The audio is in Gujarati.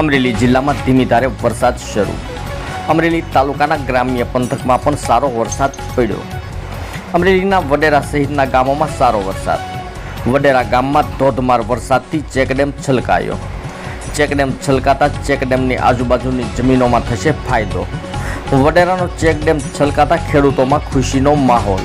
અમરેલી જિલ્લામાં ધીમી ધારે વરસાદ શરૂ. અમરેલી તાલુકાના ગ્રામ્ય પંથકમાં પણ સારો વરસાદ પડ્યો. અમરેલીના વડેરા સહિતના ગામોમાં સારો વરસાદ. વડેરા ગામમાં ધોધમાર વરસાદથી ચેકડેમ છલકાયો. ચેકડેમ છલકાતા ચેકડેમની આજુબાજુની જમીનોમાં થશે ફાયદો. વડેરાનો ચેકડેમ છલકાતા ખેડૂતોમાં ખુશીનો માહોલ.